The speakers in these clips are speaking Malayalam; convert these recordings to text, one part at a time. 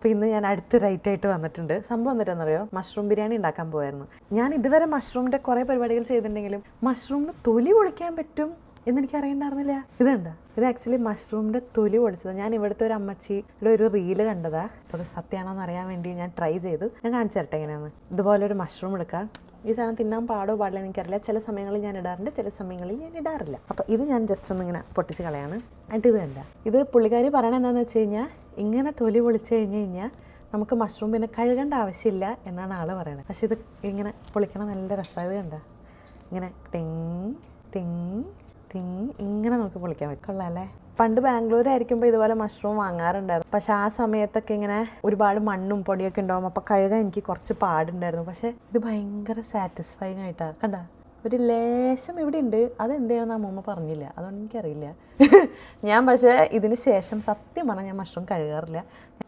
അപ്പോൾ ഇന്ന് ഞാൻ അടുത്ത് റൈറ്റ് ആയിട്ട് വന്നിട്ടുണ്ട്. സംഭവം എന്നിട്ടെന്നറിയോ മഷ്റൂം ബിരിയാണി ഉണ്ടാക്കാൻ പോയായിരുന്നു ഞാൻ ഇതുവരെ മഷ്റൂമിന്റെ കുറേ പരിപാടികൾ ചെയ്തിട്ടുണ്ടെങ്കിലും മഷ്റൂമിന് തൊലി പൊളിക്കാൻ പറ്റും എന്നെനിക്ക് അറിയണ്ടായിരുന്നില്ല. ഇതുണ്ട് ഇത് ആക്ച്വലി മഷ്റൂമിന്റെ തൊലി പൊളിച്ചത്. ഞാൻ ഇവിടുത്തെ ഒരു അമ്മച്ചിയുടെ ഒരു റീൽ കണ്ടതാ. അപ്പോൾ അത് സത്യമാണോ എന്ന് അറിയാൻ വേണ്ടി ഞാൻ ട്രൈ ചെയ്തു. ഞാൻ കാണിച്ചു തരട്ടെ എങ്ങനെയാണ് ഇതുപോലെ ഒരു മഷ്റൂം എടുക്കുക ഈ സാധനം തിന്നാൻ പാടോ പാടില്ല എനിക്കറിയില്ല. ചില സമയങ്ങളിൽ ഞാൻ ഇടാറുണ്ട് ചില സമയങ്ങളിൽ ഞാൻ ഇടാറില്ല. അപ്പോൾ ഇത് ഞാൻ ജസ്റ്റ് ഒന്ന് ഇങ്ങനെ പൊട്ടിച്ച് കളയാണ്. എന്നിട്ട് ഇത് കണ്ട. ഇത് പുള്ളിക്കാരി പറയണത് എന്താണെന്ന് വെച്ച് കഴിഞ്ഞാൽ ഇങ്ങനെ തൊലി പൊളിച്ച് കഴിഞ്ഞ് കഴിഞ്ഞാൽ നമുക്ക് മഷ്റൂം പിന്നെ കഴുകേണ്ട ആവശ്യമില്ല എന്നാണ് ആൾ പറയുന്നത് പക്ഷേ ഇത് ഇങ്ങനെ പൊളിക്കണം നല്ല രസമായത് കണ്ട. ഇങ്ങനെ ടിങ് ടിങ് ടിങ് ഇങ്ങനെ നമുക്ക് പൊളിക്കാൻ പറ്റും. കൊള്ളാല്ലേ പണ്ട് ബാംഗ്ലൂർ ആയിരിക്കുമ്പോൾ ഇതുപോലെ മഷ്റൂം വാങ്ങാറുണ്ടായിരുന്നു. പക്ഷെ ആ സമയത്തൊക്കെ ഇങ്ങനെ ഒരുപാട് മണ്ണും പൊടിയൊക്കെ ഉണ്ടാവും. അപ്പോൾ കഴുകാൻ എനിക്ക് കുറച്ച് പാടുണ്ടായിരുന്നു. പക്ഷെ ഇത് ഭയങ്കര സാറ്റിസ്ഫൈങ് ആയിട്ടാണ് കണ്ട? ഒരു ലേശം ഇവിടെ ഉണ്ട് അത് എന്തെയാണെന്ന് അമ്മൂമ്മ പറഞ്ഞില്ല. അതുകൊണ്ട് എനിക്കറിയില്ല. ഞാൻ പക്ഷേ ഇതിന് ശേഷം സത്യം പറഞ്ഞാൽ ഞാൻ മഷ്റൂം കഴുകാറില്ല.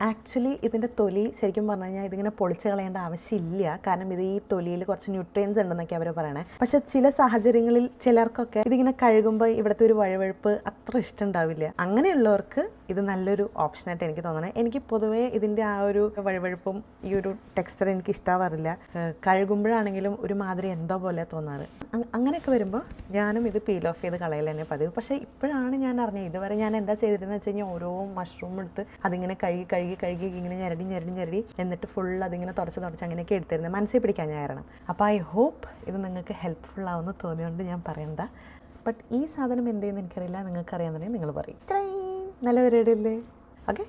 ആക്ച്വലി ഇതിന്റെ തൊലി ശരിക്കും പറഞ്ഞു കഴിഞ്ഞാൽ ഇതിങ്ങനെ പൊളിച്ച് കളയേണ്ട ആവശ്യമില്ല. കാരണം ഇത് ഈ തൊലിയിൽ കുറച്ച് ന്യൂട്രിയൻസ് ഉണ്ടെന്നൊക്കെ അവർ പറയണേ. പക്ഷെ ചില സാഹചര്യങ്ങളിൽ ചിലർക്കൊക്കെ ഇതിങ്ങനെ കഴുകുമ്പോൾ ഇവിടുത്തെ ഒരു വഴുവഴുപ്പ് അത്ര ഇഷ്ടമുണ്ടാവില്ല. അങ്ങനെയുള്ളവർക്ക് ഇത് നല്ലൊരു ഓപ്ഷനായിട്ട് എനിക്ക് തോന്നണേ. എനിക്ക് പൊതുവേ ഇതിന്റെ ആ ഒരു വഴുവഴുപ്പും ഈ ഒരു ടെക്സ്ചർ എനിക്ക് ഇഷ്ടാവാറില്ല. ഏഹ് കഴുകുമ്പോഴാണെങ്കിലും ഒരുമാതിരി എന്തോ പോലെ തോന്നാറ്. അങ്ങനെയൊക്കെ വരുമ്പോൾ ഞാനും ഇത് പീൽ ഓഫ് ചെയ്ത് കളയൽ തന്നെ പതിവ്. പക്ഷേ ഇപ്പോഴാണ് ഞാൻ അറിഞ്ഞത് ഇതുവരെ ഞാൻ എന്താ ചെയ്തിരുന്നത് വെച്ച് കഴിഞ്ഞാൽ ഓരോ മഷ്റൂം എടുത്ത് അതിങ്ങനെ കഴുകി കഴുകി കഴുകി ഇങ്ങനെ ഞരടി ഞരടി ഞരടി എന്നിട്ട് ഫുൾ അതിങ്ങനെ തുടച്ച് തുടച്ച് അങ്ങനെയൊക്കെ എടുത്തിരുന്നത്. മനസ്സിൽ പിടിക്കാൻ ഞാൻ കാരണം. അപ്പോൾ ഐ ഹോപ്പ് ഇത് നിങ്ങൾക്ക് ഹെൽപ്ഫുൾ ആവുമെന്ന് തോന്നിയുകൊണ്ട് ഞാൻ പറയണ്ട. ബട്ട് ഈ സാധനം എന്ത് ചെയ്യുന്നു എനിക്കറിയില്ല. നിങ്ങൾക്ക് അറിയാമെന്നുണ്ടെങ്കിൽ നിങ്ങൾ പറയും. നല്ല പരിപാടിയല്ലേ? ഓക്കെ